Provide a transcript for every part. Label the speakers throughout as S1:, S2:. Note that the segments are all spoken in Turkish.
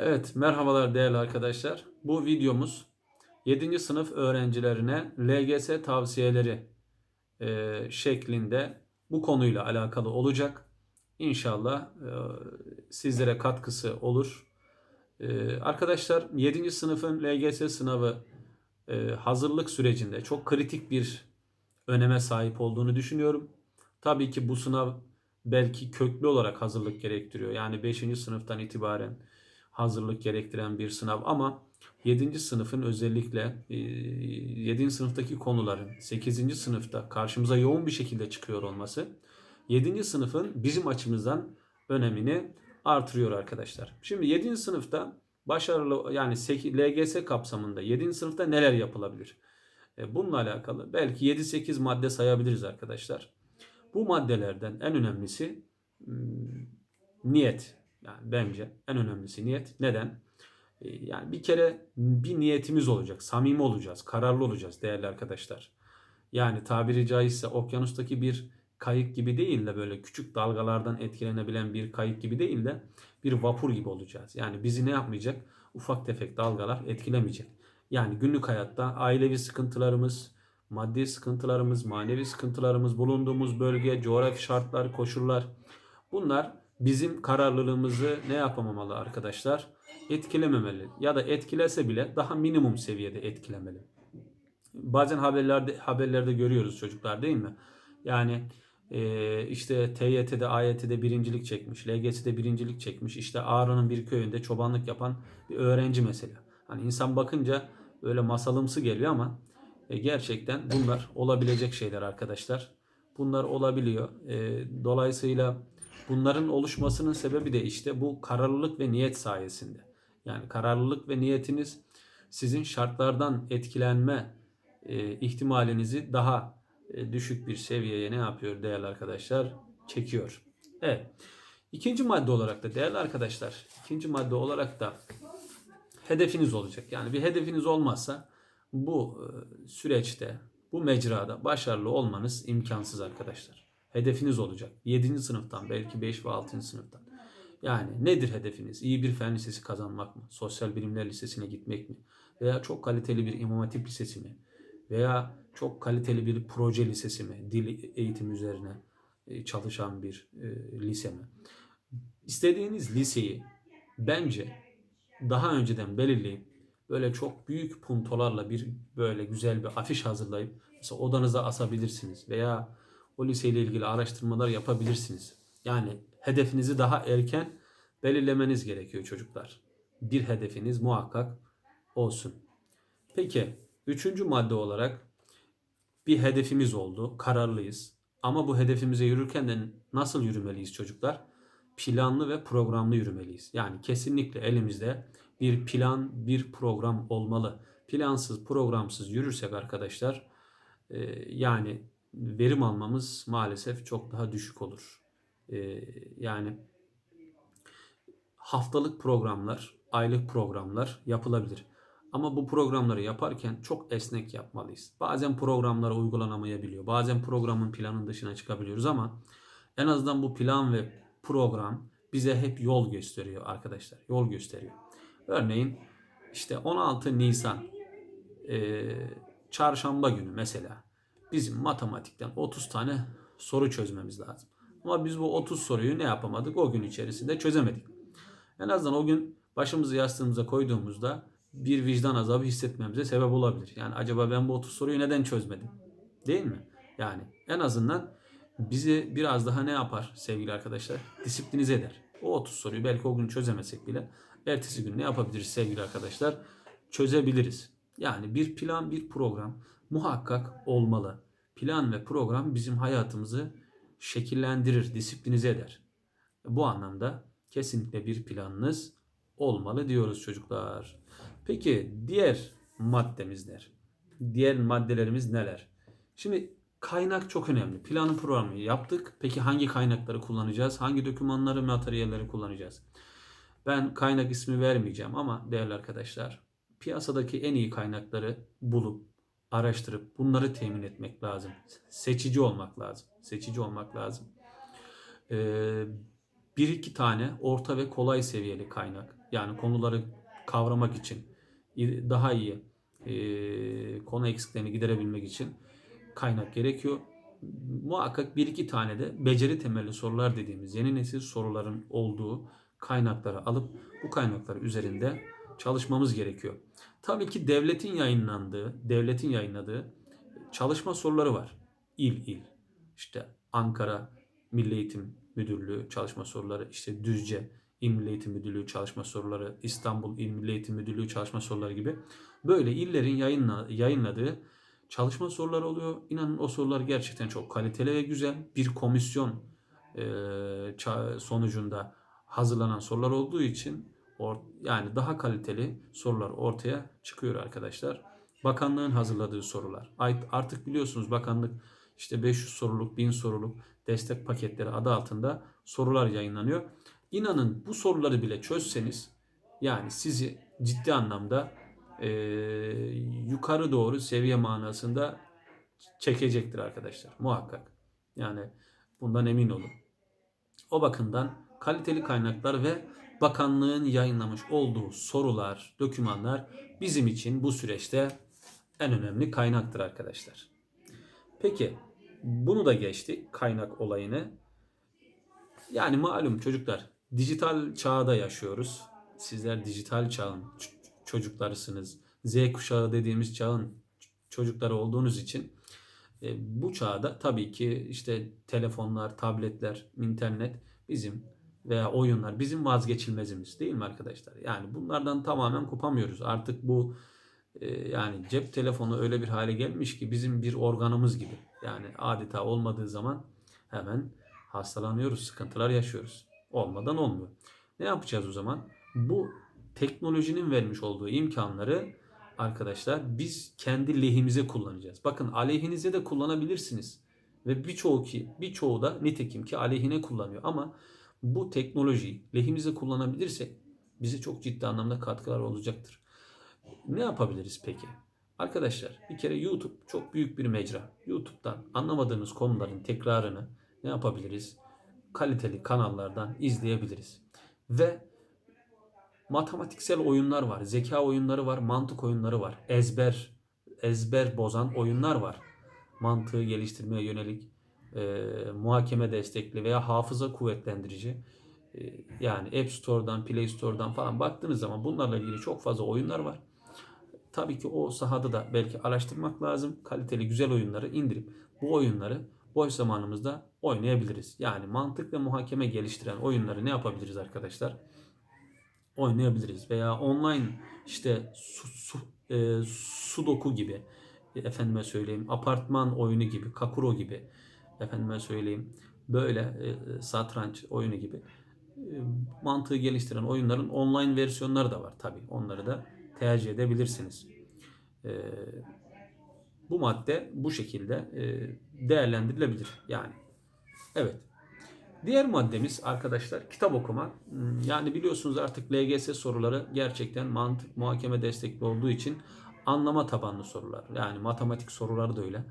S1: Evet, merhabalar değerli arkadaşlar. Bu videomuz 7. sınıf öğrencilerine LGS tavsiyeleri e, şeklinde bu konuyla alakalı olacak. İnşallah e, sizlere katkısı olur. E, arkadaşlar 7. sınıfın LGS sınavı e, hazırlık sürecinde çok kritik bir öneme sahip olduğunu düşünüyorum. Tabii ki bu sınav belki köklü olarak hazırlık gerektiriyor. Yani 5. sınıftan itibaren hazırlık gerektiren bir sınav ama 7. sınıfın özellikle 7. sınıftaki konuların 8. sınıfta karşımıza yoğun bir şekilde çıkıyor olması 7. sınıfın bizim açımızdan önemini artırıyor arkadaşlar. Şimdi 7. sınıfta başarılı yani LGS kapsamında 7. sınıfta neler yapılabilir? E, bununla alakalı belki 7-8 madde sayabiliriz arkadaşlar. Bu maddelerden en önemlisi niyet. Yani bence en önemlisi niyet. Neden? Ee, yani bir kere bir niyetimiz olacak. Samimi olacağız. Kararlı olacağız değerli arkadaşlar. Yani tabiri caizse okyanustaki bir kayık gibi değil de böyle küçük dalgalardan etkilenebilen bir kayık gibi değil de bir vapur gibi olacağız. Yani bizi ne yapmayacak? Ufak tefek dalgalar etkilemeyecek. Yani günlük hayatta ailevi sıkıntılarımız, maddi sıkıntılarımız, manevi sıkıntılarımız, bulunduğumuz bölge, coğrafi şartlar, koşullar bunlar bizim kararlılığımızı ne yapamamalı arkadaşlar? Etkilememeli ya da etkilese bile daha minimum seviyede etkilemeli. Bazen haberlerde haberlerde görüyoruz çocuklar değil mi? Yani e, işte TYT'de, AYT'de birincilik çekmiş, LGS'de birincilik çekmiş. İşte Ağrı'nın bir köyünde çobanlık yapan bir öğrenci mesela. Hani insan bakınca öyle masalımsı geliyor ama e, gerçekten bunlar olabilecek şeyler arkadaşlar. Bunlar olabiliyor. E, dolayısıyla Bunların oluşmasının sebebi de işte bu kararlılık ve niyet sayesinde. Yani kararlılık ve niyetiniz sizin şartlardan etkilenme e, ihtimalinizi daha e, düşük bir seviyeye ne yapıyor değerli arkadaşlar? Çekiyor. Evet. İkinci madde olarak da değerli arkadaşlar, ikinci madde olarak da hedefiniz olacak. Yani bir hedefiniz olmazsa bu e, süreçte, bu mecrada başarılı olmanız imkansız arkadaşlar hedefiniz olacak. 7. sınıftan belki 5 ve 6. sınıftan. Yani nedir hedefiniz? İyi bir fen lisesi kazanmak mı? Sosyal bilimler lisesine gitmek mi? Veya çok kaliteli bir imam hatip lisesi mi? Veya çok kaliteli bir proje lisesi mi? Dil eğitim üzerine e, çalışan bir e, lise mi? İstediğiniz liseyi bence daha önceden belirleyip böyle çok büyük puntolarla bir böyle güzel bir afiş hazırlayıp mesela odanıza asabilirsiniz veya o liseyle ilgili araştırmalar yapabilirsiniz. Yani hedefinizi daha erken belirlemeniz gerekiyor çocuklar. Bir hedefiniz muhakkak olsun. Peki üçüncü madde olarak bir hedefimiz oldu. Kararlıyız. Ama bu hedefimize yürürken de nasıl yürümeliyiz çocuklar? Planlı ve programlı yürümeliyiz. Yani kesinlikle elimizde bir plan, bir program olmalı. Plansız, programsız yürürsek arkadaşlar yani verim almamız maalesef çok daha düşük olur. Ee, yani haftalık programlar, aylık programlar yapılabilir. Ama bu programları yaparken çok esnek yapmalıyız. Bazen programlar uygulanamayabiliyor. Bazen programın planın dışına çıkabiliyoruz ama en azından bu plan ve program bize hep yol gösteriyor arkadaşlar. Yol gösteriyor. Örneğin işte 16 Nisan e, çarşamba günü mesela bizim matematikten 30 tane soru çözmemiz lazım. Ama biz bu 30 soruyu ne yapamadık? O gün içerisinde çözemedik. En azından o gün başımızı yastığımıza koyduğumuzda bir vicdan azabı hissetmemize sebep olabilir. Yani acaba ben bu 30 soruyu neden çözmedim? Değil mi? Yani en azından bizi biraz daha ne yapar sevgili arkadaşlar? Disiplinize eder. O 30 soruyu belki o gün çözemesek bile ertesi gün ne yapabiliriz sevgili arkadaşlar? Çözebiliriz. Yani bir plan, bir program muhakkak olmalı. Plan ve program bizim hayatımızı şekillendirir, disiplinize eder. Bu anlamda kesinlikle bir planınız olmalı diyoruz çocuklar. Peki diğer maddemiz neler? Diğer maddelerimiz neler? Şimdi kaynak çok önemli. Planın programı yaptık. Peki hangi kaynakları kullanacağız? Hangi dokümanları, materyalleri kullanacağız? Ben kaynak ismi vermeyeceğim ama değerli arkadaşlar piyasadaki en iyi kaynakları bulup araştırıp bunları temin etmek lazım. Seçici olmak lazım. Seçici olmak lazım. Ee, bir iki tane orta ve kolay seviyeli kaynak. Yani konuları kavramak için daha iyi e, konu eksiklerini giderebilmek için kaynak gerekiyor. Muhakkak bir iki tane de beceri temelli sorular dediğimiz yeni nesil soruların olduğu kaynakları alıp bu kaynaklar üzerinde çalışmamız gerekiyor. Tabii ki devletin yayınlandığı, devletin yayınladığı çalışma soruları var. İl il. İşte Ankara Milli Eğitim Müdürlüğü çalışma soruları, işte Düzce İl Milli Eğitim Müdürlüğü çalışma soruları, İstanbul İl Milli Eğitim Müdürlüğü çalışma soruları gibi böyle illerin yayınla, yayınladığı çalışma soruları oluyor. İnanın o sorular gerçekten çok kaliteli ve güzel. Bir komisyon e, sonucunda hazırlanan sorular olduğu için yani daha kaliteli sorular ortaya çıkıyor arkadaşlar. Bakanlığın hazırladığı sorular. Artık biliyorsunuz bakanlık işte 500 soruluk, 1000 soruluk destek paketleri adı altında sorular yayınlanıyor. İnanın bu soruları bile çözseniz yani sizi ciddi anlamda e, yukarı doğru seviye manasında çekecektir arkadaşlar muhakkak. Yani bundan emin olun. O bakımdan kaliteli kaynaklar ve bakanlığın yayınlamış olduğu sorular, dokümanlar bizim için bu süreçte en önemli kaynaktır arkadaşlar. Peki bunu da geçtik kaynak olayını. Yani malum çocuklar dijital çağda yaşıyoruz. Sizler dijital çağın çocuklarısınız. Z kuşağı dediğimiz çağın çocukları olduğunuz için e, bu çağda tabii ki işte telefonlar, tabletler, internet bizim veya oyunlar bizim vazgeçilmezimiz değil mi arkadaşlar? Yani bunlardan tamamen kopamıyoruz. Artık bu e, yani cep telefonu öyle bir hale gelmiş ki bizim bir organımız gibi. Yani adeta olmadığı zaman hemen hastalanıyoruz, sıkıntılar yaşıyoruz. Olmadan olmuyor. Ne yapacağız o zaman? Bu teknolojinin vermiş olduğu imkanları arkadaşlar biz kendi lehimize kullanacağız. Bakın aleyhinize de kullanabilirsiniz. Ve birçoğu ki birçoğu da nitekim ki aleyhine kullanıyor ama bu teknolojiyi lehimize kullanabilirsek bize çok ciddi anlamda katkılar olacaktır. Ne yapabiliriz peki? Arkadaşlar bir kere YouTube çok büyük bir mecra. YouTube'dan anlamadığımız konuların tekrarını ne yapabiliriz? Kaliteli kanallardan izleyebiliriz. Ve matematiksel oyunlar var, zeka oyunları var, mantık oyunları var, ezber ezber bozan oyunlar var. Mantığı geliştirmeye yönelik e, muhakeme destekli veya hafıza kuvvetlendirici e, yani App Store'dan, Play Store'dan falan baktığınız zaman bunlarla ilgili çok fazla oyunlar var. Tabii ki o sahada da belki araştırmak lazım. Kaliteli güzel oyunları indirip bu oyunları boş zamanımızda oynayabiliriz. Yani mantık ve muhakeme geliştiren oyunları ne yapabiliriz arkadaşlar? Oynayabiliriz veya online işte su, su, e, sudoku gibi efendime söyleyeyim apartman oyunu gibi kakuro gibi efendime söyleyeyim böyle e, satranç oyunu gibi e, mantığı geliştiren oyunların online versiyonları da var tabi onları da tercih edebilirsiniz. E, bu madde bu şekilde e, değerlendirilebilir yani. Evet. Diğer maddemiz arkadaşlar kitap okuma. Hmm, yani biliyorsunuz artık LGS soruları gerçekten mantık muhakeme destekli olduğu için anlama tabanlı sorular. Yani matematik soruları da öyle.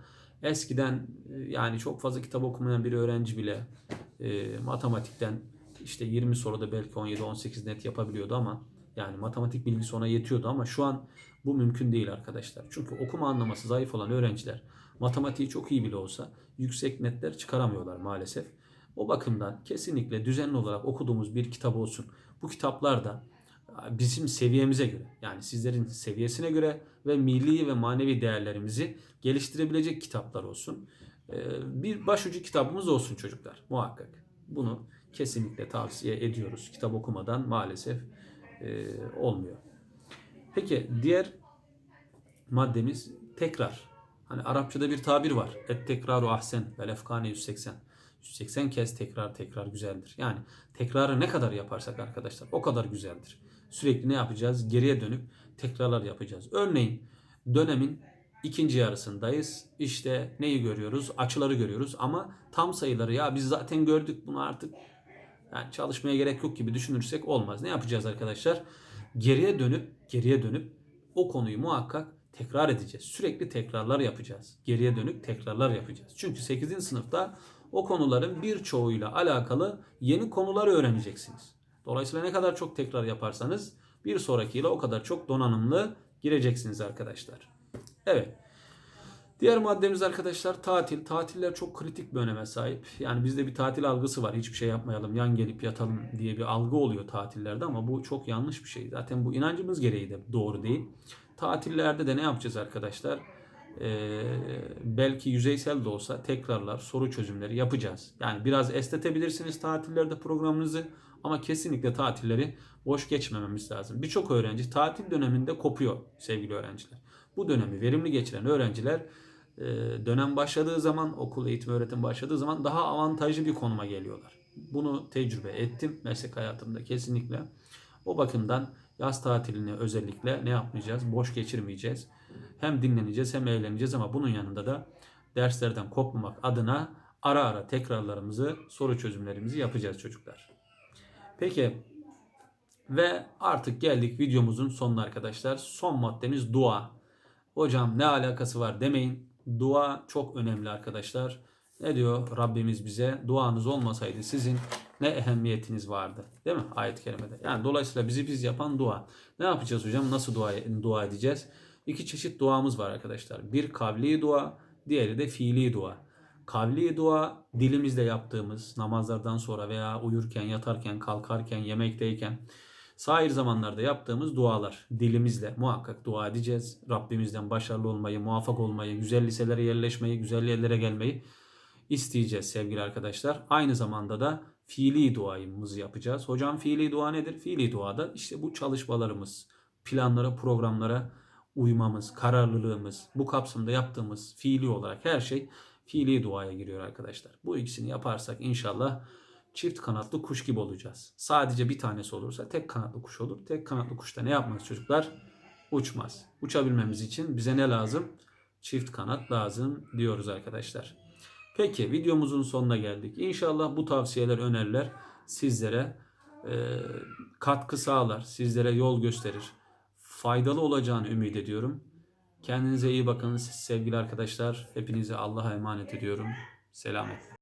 S1: Eskiden e, yani çok fazla kitap okumayan bir öğrenci bile e, matematikten işte 20 soruda belki 17-18 net yapabiliyordu ama yani matematik bilgisi ona yetiyordu ama şu an bu mümkün değil arkadaşlar. Çünkü okuma anlaması zayıf olan öğrenciler matematiği çok iyi bile olsa yüksek netler çıkaramıyorlar maalesef. O bakımdan kesinlikle düzenli olarak okuduğumuz bir kitap olsun. Bu kitaplar da bizim seviyemize göre yani sizlerin seviyesine göre ve milli ve manevi değerlerimizi geliştirebilecek kitaplar olsun. Ee, bir başucu kitabımız olsun çocuklar muhakkak. Bunu kesinlikle tavsiye ediyoruz. Kitap okumadan maalesef e, olmuyor. Peki diğer maddemiz tekrar. Hani Arapçada bir tabir var. Et tekraru ahsen ve lefkane 180. 180 kez tekrar tekrar güzeldir. Yani tekrarı ne kadar yaparsak arkadaşlar o kadar güzeldir. Sürekli ne yapacağız? Geriye dönüp tekrarlar yapacağız. Örneğin dönemin ikinci yarısındayız. İşte neyi görüyoruz? Açıları görüyoruz ama tam sayıları ya biz zaten gördük bunu artık yani çalışmaya gerek yok gibi düşünürsek olmaz. Ne yapacağız arkadaşlar? Geriye dönüp geriye dönüp o konuyu muhakkak tekrar edeceğiz. Sürekli tekrarlar yapacağız. Geriye dönüp tekrarlar yapacağız. Çünkü 8. sınıfta o konuların birçoğuyla alakalı yeni konular öğreneceksiniz. Dolayısıyla ne kadar çok tekrar yaparsanız bir sonrakiyle o kadar çok donanımlı gireceksiniz arkadaşlar. Evet. Diğer maddemiz arkadaşlar tatil. Tatiller çok kritik bir öneme sahip. Yani bizde bir tatil algısı var. Hiçbir şey yapmayalım, yan gelip yatalım diye bir algı oluyor tatillerde ama bu çok yanlış bir şey. Zaten bu inancımız gereği de doğru değil. Tatillerde de ne yapacağız arkadaşlar? Ee, belki yüzeysel de olsa tekrarlar, soru çözümleri yapacağız. Yani biraz esnetebilirsiniz tatillerde programınızı ama kesinlikle tatilleri boş geçmememiz lazım. Birçok öğrenci tatil döneminde kopuyor sevgili öğrenciler. Bu dönemi verimli geçiren öğrenciler e, dönem başladığı zaman, okul eğitim öğretim başladığı zaman daha avantajlı bir konuma geliyorlar. Bunu tecrübe ettim meslek hayatımda kesinlikle. O bakımdan yaz tatilini özellikle ne yapmayacağız? Boş geçirmeyeceğiz. Hem dinleneceğiz hem eğleneceğiz ama bunun yanında da derslerden kopmamak adına ara ara tekrarlarımızı, soru çözümlerimizi yapacağız çocuklar. Peki ve artık geldik videomuzun sonuna arkadaşlar. Son maddemiz dua. Hocam ne alakası var demeyin. Dua çok önemli arkadaşlar. Ne diyor Rabbimiz bize? Duanız olmasaydı sizin ne ehemmiyetiniz vardı. Değil mi? Ayet-i kerimede. Yani dolayısıyla bizi biz yapan dua. Ne yapacağız hocam? Nasıl dua, dua edeceğiz? İki çeşit duamız var arkadaşlar. Bir kavli dua, diğeri de fiili dua. Kavli dua dilimizle yaptığımız namazlardan sonra veya uyurken, yatarken, kalkarken, yemekteyken sair zamanlarda yaptığımız dualar. Dilimizle muhakkak dua edeceğiz. Rabbimizden başarılı olmayı, muvaffak olmayı, güzel liselere yerleşmeyi, güzel yerlere gelmeyi isteyeceğiz sevgili arkadaşlar. Aynı zamanda da fiili duayımızı yapacağız. Hocam fiili dua nedir? Fiili duada işte bu çalışmalarımız, planlara, programlara uymamız, kararlılığımız, bu kapsamda yaptığımız fiili olarak her şey fiili duaya giriyor arkadaşlar. Bu ikisini yaparsak inşallah çift kanatlı kuş gibi olacağız. Sadece bir tanesi olursa tek kanatlı kuş olur. Tek kanatlı kuşta ne yapmaz çocuklar? Uçmaz. Uçabilmemiz için bize ne lazım? Çift kanat lazım diyoruz arkadaşlar. Peki videomuzun sonuna geldik. İnşallah bu tavsiyeler, öneriler sizlere e, katkı sağlar, sizlere yol gösterir. Faydalı olacağını ümit ediyorum. Kendinize iyi bakın sevgili arkadaşlar. Hepinizi Allah'a emanet ediyorum. Selamet.